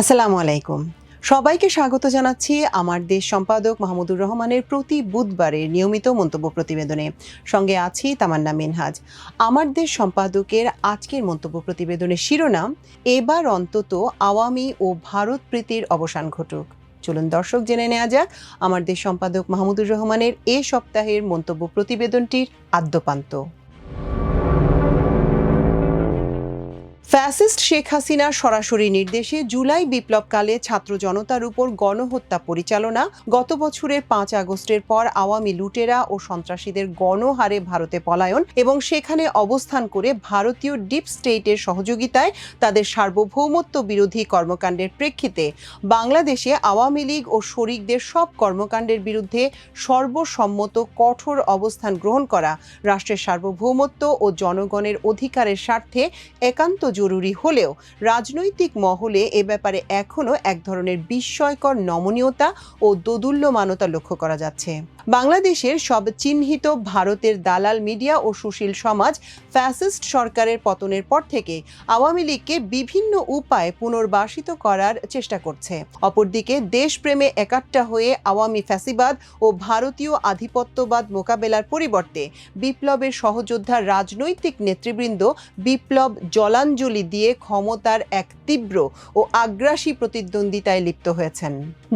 আসসালামু আলাইকুম। সবাইকে স্বাগত জানাচ্ছি আমার দেশ সম্পাদক মাহমুদুর রহমানের প্রতি বুধবারের নিয়মিত মন্তব্য প্রতিবেদনে। সঙ্গে আছি তামান্না মিনহাজ। আমার দেশ সম্পাদকের আজকের মন্তব্য প্রতিবেদনের শিরোনাম, এবার অন্তত আওয়ামী ও ভারত প্রীতির অবসান ঘটুক। চলুন দর্শক, জেনে নেওয়া যাক আমার দেশ সম্পাদক মাহমুদুর রহমানের এ সপ্তাহের মন্তব্য প্রতিবেদনটির আদ্যপান্ত। ফ্যাসিস্ট শেখ হাসিনার সরাসরি নির্দেশে জুলাই বিপ্লবকালে ছাত্র জনতার উপর গণহত্যা পরিচালনা, গত বছরের পাঁচ আগস্টের পর আওয়ামী লুটেরা ও সন্ত্রাসীদের গণহারে ভারতে পলায়ন এবং সেখানে অবস্থান করে ভারতীয় ডিপ স্টেটের সহযোগিতায় তাদের সার্বভৌমত্ব বিরোধী কর্মকাণ্ডের প্রেক্ষিতে বাংলাদেশে আওয়ামী লীগ ও শরিকদের সব কর্মকাণ্ডের বিরুদ্ধে সর্বসম্মত কঠোর অবস্থান গ্রহণ করা, রাষ্ট্রের সার্বভৌমত্ব ও জনগণের অধিকারের স্বার্থে একান্ত জরুরি হলেও রাজনৈতিক মহলে এ ব্যাপারে এখনও এক ধরনের বিস্ময়কর নমনীয়তা ও দোদুল্যমানতা লক্ষ্য করা যাচ্ছে। বাংলাদেশের সব চিহ্নিত ভারতের দালাল মিডিয়া ও সুশীল সমাজ ফ্যাসিস্ট সরকারের পতনের পর থেকে আওয়ামী লীগকে বিভিন্ন উপায়ে পুনর্বাসিত করার চেষ্টা করছে। অপরদিকে দেশপ্রেমে একাট্টা হয়ে আওয়ামী ফ্যাসিবাদ ও ভারতীয় আধিপত্যবাদ মোকাবেলার পরিবর্তে বিপ্লবের সহযোদ্ধা রাজনৈতিক নেতৃবৃন্দ বিপ্লব জলাঞ্জলি দিয়ে ক্ষমতার এক তীব্র ও আগ্রাসী প্রতিদ্বন্দ্বিতায় লিপ্ত হয়েছেন।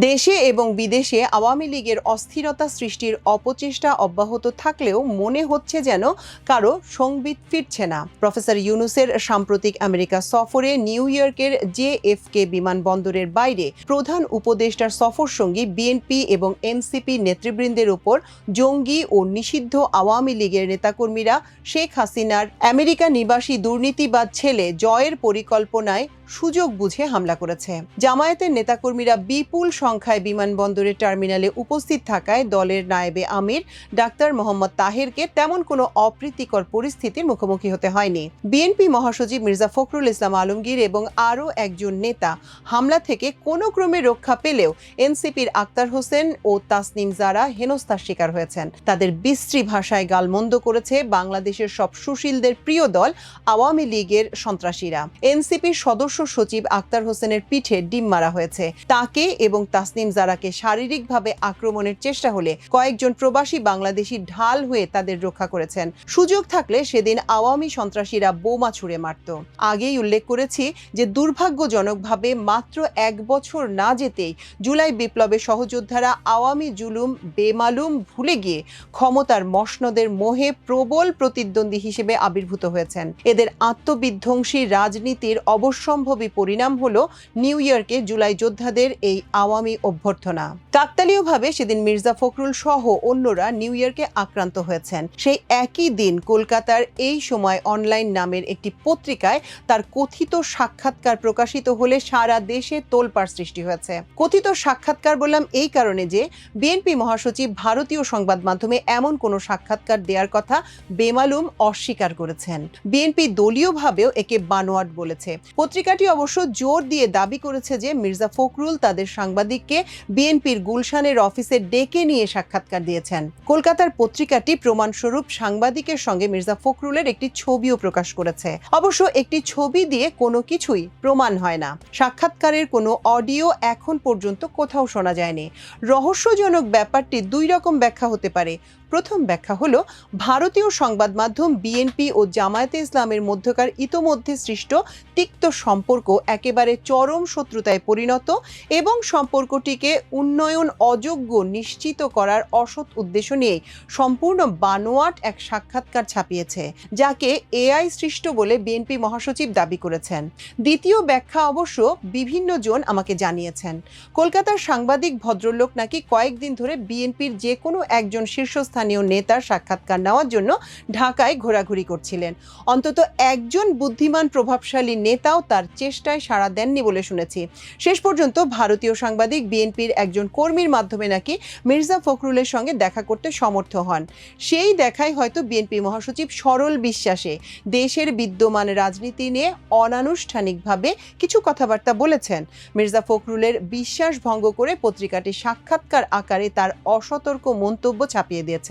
দেশে এবং বিদেশে আওয়ামী লীগের অস্থিরতা সৃষ্টির অপচেষ্টা অব্যাহত থাকলেও মনে হচ্ছে যেন কারও সংবিত ফিরছে না। প্রফেসর ইউনুসের সাম্প্রতিক আমেরিকা সফরে নিউ ইয়র্কের জেএফকে বিমানবন্দরের বাইরে প্রধান উপদেষ্টার সফর সঙ্গী বিএনপি এবং এনসিপি নেতৃবৃন্দের উপর জঙ্গি ও নিষিদ্ধ আওয়ামী লীগের নেতাকর্মীরা শেখ হাসিনার আমেরিকা নিবাসী দুর্নীতিবাদ ছেলে জয়ের পরিকল্পনায় সুযোগ বুঝে হামলা করেছে। জামায়াতের নেতাকর্মীরা বিপুল সংখ্যায় বিমানবন্দরের টার্মিনালে উপস্থিত থাকায় দলের নায়েবে আমির, ডাক্তার মোহাম্মদ তাহেরকে তেমন কোনো অপ্রীতিকর পরিস্থিতির মুখোমুখি হতে হয়নি। বিএনপি মহাসচিব মির্জা ফখরুল ইসলাম আলমগীর এবং আরও একজন নেতা হামলা থেকে কোনো ক্রমে রক্ষা পেলেও এনসিপির আক্তার হোসেন ও তাসনিম জারা হেনস্থার শিকার হয়েছেন। তাদের বিশ্রী ভাষায় গালমন্দ করেছে বাংলাদেশের সব সুশীলদের প্রিয় দল আওয়ামী লীগের সন্ত্রাসীরা। এনসিপির সদস্য সচিব আক্তার হোসেনের পিঠে ডিম মারা হয়েছে। তাকে এবং তাসনিম জারাকে শারীরিকভাবে আক্রমণের চেষ্টা হলে কয়েকজন প্রবাসী বাংলাদেশি ঢাল হয়ে তাদের রক্ষা করেছেন। সুযোগ থাকলে সেদিন আওয়ামী সন্ত্রাসীরা বোমা ছুড়ে মারত। আগেই উল্লেখ করেছি যে দুর্ভাগ্যজনকভাবে মাত্র এক বছর না যেতেই জুলাই বিপ্লবের সহযোদ্ধারা আওয়ামী জুলুম, বেমালুম ভুলে গিয়ে ক্ষমতার মসনদের মোহে প্রবল প্রতিদ্বন্দ্বী হিসেবে আবির্ভূত হয়েছেন। এদের আত্মবিধ্বংসী রাজনীতির অবশ্যম্ভাবী পরিণাম হল নিউ ইয়র্কে জুলাই যোদ্ধাদের এই আওয়ামী অভ্যর্থনা। কাকতালীয়ভাবে সেদিন মির্জা ফখরুল সহ অন্যরা নিউ ইয়র্কে আক্রান্ত হয়েছেন। সেই একই দিন কলকাতার এই সময় অনলাইন নামের একটি পত্রিকায় তার কথিত সাক্ষাৎকার প্রকাশিত হলে সারা দেশে তোলপাড় সৃষ্টি হয়েছে। কথিত সাক্ষাৎকার বললাম এই কারণে যে, বিএনপি মহাসচিব ভারতীয় সংবাদ মাধ্যমে এমন কোনো সাক্ষাৎকার দেওয়ার কথা বেমালুম অস্বীকার করেছেন। বিএনপি দলীয়ভাবেও একে বানোয়াট বলেছে। পত্রিকাটি অবশ্য জোর দিয়ে দাবি করেছে যে, মির্জা ফখরুল তাদের সাংবাদিককে বিএনপির গুলশানের অফিসে ডেকে নিয়ে সাক্ষাৎকার দিয়েছেন। কলকাতার পত্রিকাটি প্রমাণস্বরূপ সাংবাদিকের সঙ্গে মির্জা ফখরুলের একটি ছবিও প্রকাশ করেছে। অবশ্য একটি ছবি দিয়ে কোনো কিছুই প্রমাণ হয় না। সাক্ষাৎকারের কোনো অডিও এখন পর্যন্ত কোথাও শোনা যায়নি। রহস্যজনক ব্যাপারটি দুই রকম ব্যাখ্যা হতে পারে। প্রথম ব্যাখ্যা হল, ভারতীয় সংবাদ মাধ্যম বিএনপি ও জামায়াতে ইসলামের মধ্যকার ইতোমধ্যে সৃষ্ট তিক্ত সম্পর্ক একেবারে চরম শত্রুতায় পরিণত এবং সম্পর্কটিকে উন্নয়ন অযোগ্য নিশ্চিত করার অসৎ উদ্দেশ্য নিয়ে সম্পূর্ণ বানোয়াট এক সাক্ষাৎকার ছাপিয়েছে, যাকে এআই সৃষ্ট বলে বিএনপি মহাসচিব দাবি করেছেন। দ্বিতীয় ব্যাখ্যা অবশ্য বিভিন্ন জন আমাকে জানিয়েছেন। কলকাতার সাংবাদিক ভদ্রলোক নাকি কয়েকদিন ধরে বিএনপির যে কোনো একজন শীর্ষস্থানীয় নেতার সাক্ষাৎকার নেওয়ার জন্য ঢাকায় ঘোরাঘুরি করছিলেন। অন্তত একজন বুদ্ধিমান, প্রভাবশালী নেতাও তার চেষ্টায় সাড়া দেননি বলে শুনেছি। শেষ পর্যন্ত ভারতীয় সাংবাদিক বিএনপির একজন কর্মীর মাধ্যমে নাকি মির্জা ফখরুলের সঙ্গে দেখা করতে সমর্থ হন। সেই দেখায় হয়তো বিএনপি মহাসচিব সরল বিশ্বাসে দেশের বিদ্যমান রাজনীতি নিয়ে অনানুষ্ঠানিকভাবে কিছু কথাবার্তা বলেছেন। মির্জা ফখরুলের বিশ্বাস ভঙ্গ করে পত্রিকাটি সাক্ষাৎকার আকারে তার অসতর্ক মন্তব্য ছাপিয়ে দিয়েছে।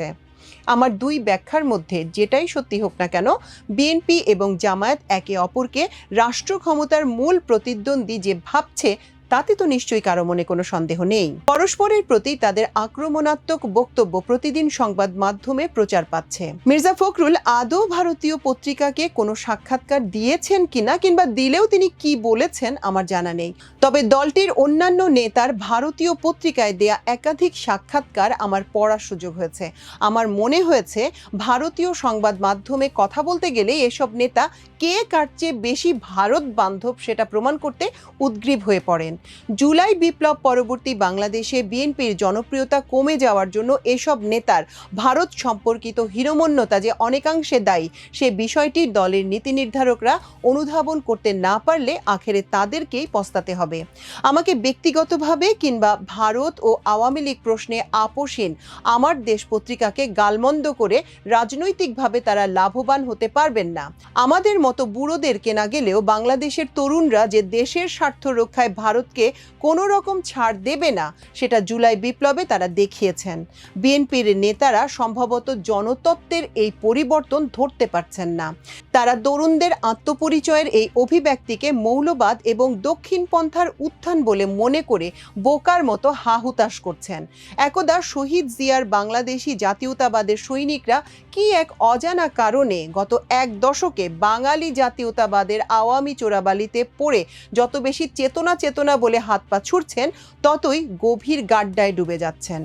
আমার দুই ব্যাখ্যার মধ্যে যেটাই সত্যি হোক না কেন, বিএনপি এবং জামায়াত একে অপরকে রাষ্ট্র ক্ষমতার মূল প্রতিদ্বন্দ্বী যে ভাবছে তাতে তো নিশ্চয়ই কারও মনে কোনো সন্দেহ নেই। পরস্পরের প্রতি তাদের আক্রমণাত্মক বক্তব্য প্রতিদিন সংবাদ মাধ্যমে প্রচার পাচ্ছে। মির্জা ফখরুল আদৌ ভারতীয় পত্রিকাকে কোনো সাক্ষাৎকার দিয়েছেন কিনা কিংবা দিলেও তিনি কি বলেছেন আমার জানা নেই। তবে দলটির অন্যান্য নেতার ভারতীয় পত্রিকায় দেয়া একাধিক সাক্ষাৎকার আমার পড়ার সুযোগ হয়েছে। আমার মনে হয়েছে, ভারতীয় সংবাদ মাধ্যমে কথা বলতে গেলে এসব নেতা কে কার চেয়ে বেশি ভারত বান্ধব সেটা প্রমাণ করতে উদ্গ্রীব হয়ে পড়েন। জুলাই বিপ্লব পরবর্তী বাংলাদেশে বিএনপির জনপ্রিয়তা কমে যাওয়ার জন্য এসব নেতার ভারত সম্পর্কিত হীনমন্যতা যে অনেকাংশে দায়ী, সে বিষয়টি দলের নীতি নির্ধারকরা অনুধাবন করতে না পারলে আখেরে তাদেরকেই পস্তাতে হবে। আমাকে ব্যক্তিগতভাবে কিংবা ভারত ও আওয়ামী লীগ প্রশ্নে আপোষহীন আমার দেশ পত্রিকাকে গালমন্দ করে রাজনৈতিকভাবে তারা লাভবান হতে পারবেন না। আমাদের মতো বুড়োদের কেনা গেলেও বাংলাদেশের তরুণরা যে দেশের স্বার্থ রক্ষায় ভারতকে কোনো রকম ছাড় দেবে না, সেটা জুলাই বিপ্লবে তারা দেখিয়েছেন। বিএনপির নেতারা সম্ভবত জনতত্ত্বের এই পরিবর্তন ধরতে পারছেন না। তারা তরুণদের আত্মপরিচয়ের এই অভিব্যক্তিকে মৌলবাদ এবং দক্ষিণ পন্থার উত্থান বলে মনে করে বোকার মতো হাহুতাশ করছেন। একদা শহীদ জিয়ার বাংলাদেশি জাতীয়তাবাদের সৈনিকরা কি এক অজানা কারণে গত এক দশকে বাঙালি জাতীয়তাবাদের আওয়ামী চোরাবালিতে পড়ে যত বেশি চেতনা চেতনা বলে হাত পা ছুটছেন ততই গভীর গাড্ডায় ডুবে যাচ্ছেন।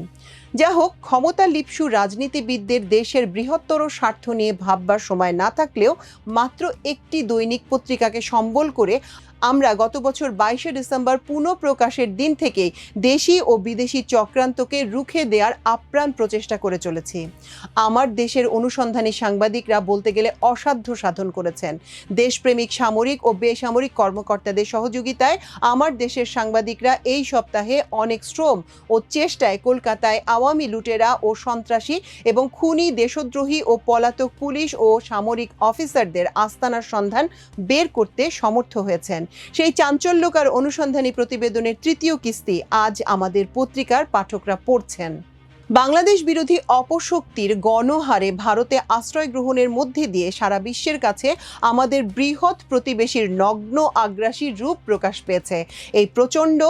যা হোক ক্ষমতা লিপসু রাজনীতিবিদদের দেশের বৃহত্তর স্বার্থ নিয়ে ভাববার সময় না থাকলেও মাত্র একটি দৈনিক পত্রিকাকে সম্বল করে আমরা গত বছর বাইশে ডিসেম্বর পুনঃ প্রকাশের দিন থেকেই দেশি ও বিদেশি চক্রান্তকে রুখে দেওয়ার আপ্রাণ প্রচেষ্টা করে চলেছি। আমার দেশের অনুসন্ধানী সাংবাদিকরা বলতে গেলে অসাধ্য সাধন করেছেন। দেশপ্রেমিক সামরিক ও বেসামরিক কর্মকর্তাদের সহযোগিতায় আমার দেশের সাংবাদিকরা এই সপ্তাহে অনেক শ্রম ও চেষ্টায় কলকাতায় আওয়ামী লুটেরা ও সন্ত্রাসী এবং খুনি, দেশদ্রোহী ও পলাতক পুলিশ ও সামরিক অফিসারদের আস্তানার সন্ধান বের করতে সমর্থ হয়েছেন। সেই চাঞ্চল্যকার অনুসন্ধানী প্রতিবেদনের তৃতীয় কিস্তি আজ আমাদের পত্রিকার পাঠকরা পড়ছেন। বাংলাদেশ বিরোধী অপশক্তির গণহারে ভারতে আশ্রয় গ্রহণের মধ্যে দিয়ে সারা বিশ্বের কাছে আমাদের বৃহৎ প্রতিবেশীর নগ্ন আগ্রাসী রূপ প্রকাশ পেয়েছে। এই প্রচণ্ড,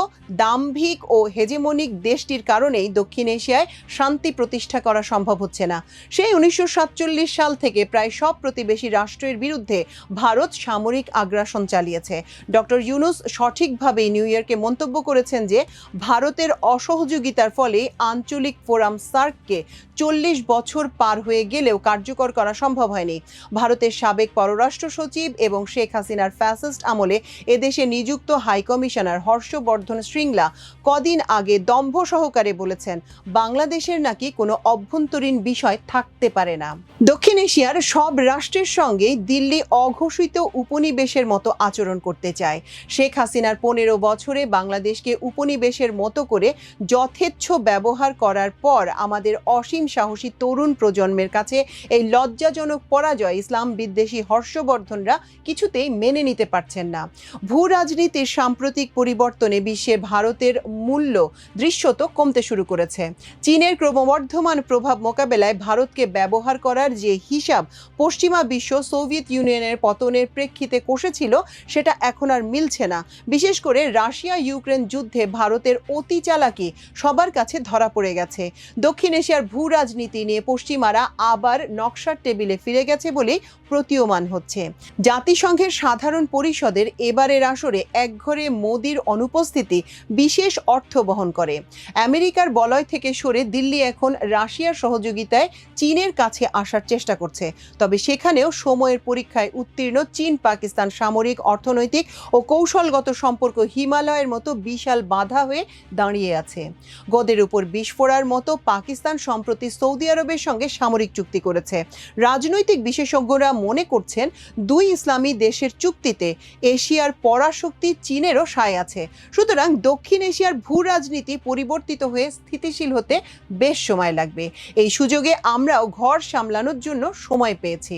দাম্ভিক ও হেজেমনিক দেশটির কারণেই দক্ষিণ এশিয়ায় শান্তি প্রতিষ্ঠা করা সম্ভব হচ্ছে না। সেই উনিশশো সাতচল্লিশ সাল থেকে প্রায় সব প্রতিবেশী রাষ্ট্রের বিরুদ্ধে ভারত সামরিক আগ্রাসন চালিয়েছে। ডক্টর ইউনুস সঠিকভাবেই নিউ ইয়র্কে মন্তব্য করেছেন যে, ভারতের অসহযোগিতার ফলে আঞ্চলিক ফোরাম সার্ককে চল্লিশ বছর পার হয়ে গেলেও কার্যকর করা সম্ভব হয়নি। ভারতের সাবেক পররাষ্ট্র সচিব এবং শেখ হাসিনার ফ্যাসিস্ট আমলে এদেশে নিযুক্ত হাইকমিশনার হর্ষবর্ধন শৃঙ্গলা কদিন আগে দম্ভ সহকারে বলেছেন, বাংলাদেশের নাকি কোনো অভ্যন্তরীণ বিষয় থাকতে পারে না। দক্ষিণ এশিয়ার সব রাষ্ট্রের সঙ্গে দিল্লি অঘোষিত উপনিবেশের মতো আচরণ করতে চায়। শেখ হাসিনার পনেরো বছরে বাংলাদেশকে উপনিবেশের মতো করে যথেচ্ছ ব্যবহার করার পর আমাদের অসীম সাহসী তরুণ প্রজন্মের কাছে এই লজ্জাজনক পরাজয় ইসলাম বিদ্বেষী হর্ষবর্ধনরা কিছুতেই মেনে নিতে পারছেন না। ভূ রাজনীতির সাম্প্রতিক পরিবর্তনে বিশ্বে ভারতের মূল্য দৃশ্যত কমতে শুরু করেছে। চীনের ক্রমবর্ধমান প্রভাব মোকাবেলায় ভারতকে ব্যবহার করার যে হিসাব পশ্চিমা বিশ্ব সোভিয়েত ইউনিয়নের পতনের প্রেক্ষিতে কষেছিল, সেটা এখন আর মিলছে না। বিশেষ করে রাশিয়া ইউক্রেন যুদ্ধে ভারতের অতি চালাকি সবার কাছে ধরা পড়ে গেছে। দক্ষিণ এশিয়ার ভূ রাজনীতি নিয়ে পশ্চিমারা আবার নকশার টেবিলে ফিরে গেছে বলেই প্রতীয়মান হচ্ছে। জাতিসংঘের সাধারণ পরিষদের এবারের আসরে একঘরে মোদির অনুপস্থিতি বিশেষ অর্থ বহন করে। আমেরিকার বলয় থেকে সরে দিল্লি এখন রাশিয়ার সহযোগিতায় চীনের কাছে আসার চেষ্টা করছে। তবে সেখানেও সময়ের পরীক্ষায় উত্তীর্ণ চীন, পাকিস্তান সামরিক, অর্থনৈতিক ও কৌশলগত সম্পর্ক হিমালয়ের মতো বিশাল বাধা হয়ে দাঁড়িয়ে আছে। গদের উপর বিস্ফোরার মতো পাকিস্তান সম্প্রতি সৌদি আরবের সঙ্গে সামরিক চুক্তি করেছে। রাজনৈতিক বিশেষজ্ঞরা মনে করছেন, দুই ইসলামী দেশের চুক্তিতে এশিয়ার পরাশক্তি চীনেরও সায় আছে। সুতরাং দক্ষিণ এশিয়ার ভূ রাজনীতি পরিবর্তিত হয়ে স্থিতিশীল হতে বেশ সময় লাগবে। এই সুযোগে আমরাও ঘর সামলানোর জন্য সময় পেয়েছি।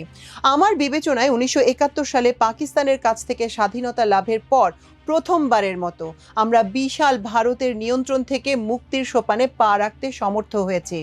আমার বিবেচনায় উনিশশো একাত্তর সালে পাকিস্তানের কাছ থেকে স্বাধীনতা লাভের পর প্রথমবারের মতো। আমরা বিশাল ভারতের নিয়ন্ত্রণ থেকে মুক্তির সোপানে পা রাখতে সমর্থ হয়েছি।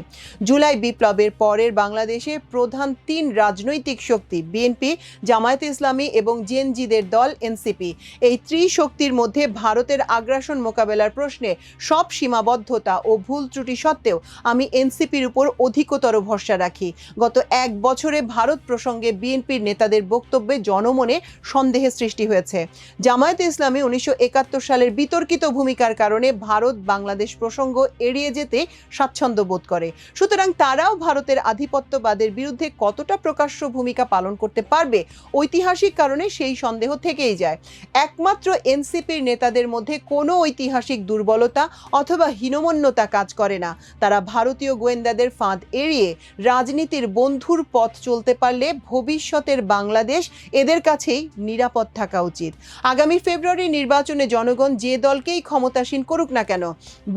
জুলাই বিপ্লবের পরের বাংলাদেশে প্রধান তিন রাজনৈতিক শক্তি বিএনপি, জামায়াতে ইসলামী এবং জেনজিদের দল এনসিপি। এই ত্রিশক্তির মধ্যে ভারতের আগ্রাসন মোকাবেলার প্রশ্নে সব সীমাবদ্ধতা ও ভুল ত্রুটি সত্ত্বেও আমি এনসিপির উপর অধিকতর ভরসা রাখি। গত এক বছরে ভারত প্রসঙ্গে বিএনপির নেতাদের বক্তব্যে জনমনে সন্দেহের সৃষ্টি হয়েছে। জামায়াতে ইসলামী উনিশশো একাত্তর সালের বিতর্কিত ভূমিকার কারণে ভারত বাংলাদেশ প্রসঙ্গ এড়িয়ে যেতে স্বাচ্ছন্দ্য বোধ করে। সুতরাং তারাও ভারতের আধিপত্যবাদের বিরুদ্ধে কতটা প্রকাশ্য ভূমিকা পালন করতে পারবে ঐতিহাসিক কারণে সেই সন্দেহ থেকেই যায়। একমাত্র এনসিপির নেতাদের মধ্যে কোনো ঐতিহাসিক দুর্বলতা অথবা হীনমন্যতা কাজ করে না। তারা ভারতীয় গোয়েন্দাদের ফাঁদ এড়িয়ে রাজনীতির বন্ধুর পথ চলতে পারলে ভবিষ্যতের বাংলাদেশ এদের কাছেই নিরাপদ থাকা উচিত। আগামী ফেব্রুয়ারি নির্বাচনে জনগণ যে দলকেই ক্ষমতাসীন করুক না কেন,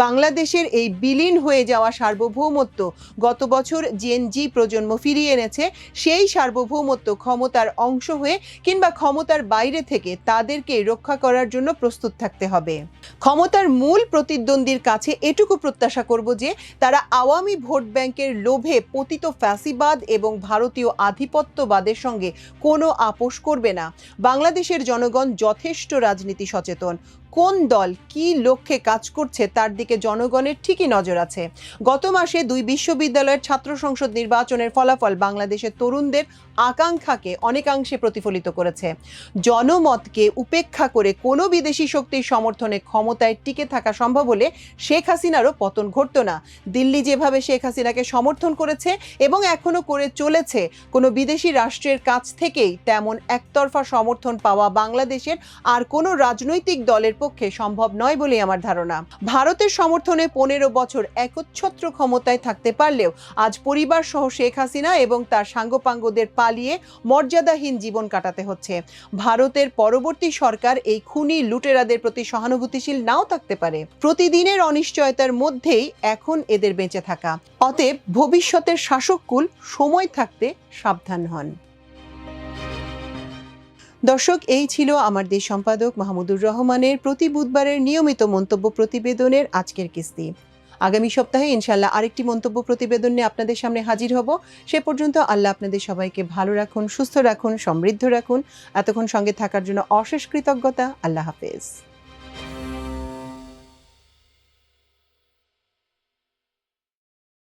বাংলাদেশের এই বিলীন হয়ে যাওয়া সার্বভৌমত্ব গত বছর জেনজি প্রজন্ম ফিরিয়ে এনেছে, সেই সার্বভৌমত্ব ক্ষমতার অংশ হয়ে কিংবা ক্ষমতার বাইরে থেকে তাদেরকে রক্ষা করার জন্য প্রস্তুত থাকতে হবে। ক্ষমতার মূল প্রতিদ্বন্দ্বীর কাছে এটুকু প্রত্যাশা করব যে, তারা আওয়ামী ভোট ব্যাংকের লোভে পতিত ফ্যাসিবাদ এবং ভারতীয় আধিপত্যবাদের সঙ্গে কোনো আপোষ করবে না। বাংলাদেশের জনগণ যথেষ্ট রাজনীতি সচেতন। কোন দল কি লক্ষ্যে কাজ করছে তার দিকে জনগণের ঠিকই নজর আছে। গত মাসে দুই বিশ্ববিদ্যালয়ের ছাত্র সংসদ নির্বাচনের ফলাফল বাংলাদেশের তরুণদের আকাঙ্ক্ষাকে অনেকাংশে প্রতিফলিত করেছে। জনমতকে উপেক্ষা করে কোনো বিদেশি শক্তির সমর্থনে ক্ষমতায় টিকে থাকা সম্ভব হলে শেখ হাসিনারও পতন ঘটতো না। দিল্লি যেভাবে শেখ হাসিনাকে সমর্থন করেছে এবং এখনও করে চলেছে, কোনো বিদেশি রাষ্ট্রের কাছ থেকেই তেমন একতরফা সমর্থন পাওয়া বাংলাদেশের আর কোনো রাজনৈতিক দলের পক্ষে সম্ভব নয় বলেই আমার ধারণা। ভারতের সমর্থনে পনেরো বছর একচ্ছত্র ক্ষমতায় থাকতে পারলেও আজ পরিবার সহ শেখ হাসিনা এবং তার সাঙ্গপাঙ্গদের পালিয়ে মর্যাদাহীন জীবন কাটাতে হচ্ছে। ভারতের পরবর্তী সরকার এই খুনি লুটেরাদের প্রতি সহানুভূতিশীল নাও থাকতে পারে। প্রতিদিনের অনিশ্চয়তার মধ্যেই এখন এদের বেঁচে থাকা। অতএব ভবিষ্যতের শাসককুল সময় থাকতে সাবধান হন। দর্শক, এই ছিল আমার দেশ সম্পাদক মাহমুদুর রহমানের প্রতি বুধবারের নিয়মিত মন্তব্য প্রতিবেদনের আজকের কিস্তি। আগামী সপ্তাহে ইনশাল্লাহ আরেকটি মন্তব্য প্রতিবেদন নিয়ে আপনাদের সামনে হাজির হব। সে পর্যন্ত আল্লাহ আপনাদের সবাইকে ভালো রাখুন, সুস্থ রাখুন, সমৃদ্ধ রাখুন। এতক্ষণ সঙ্গে থাকার জন্য অশেষ কৃতজ্ঞতা। আল্লাহ হাফেজ।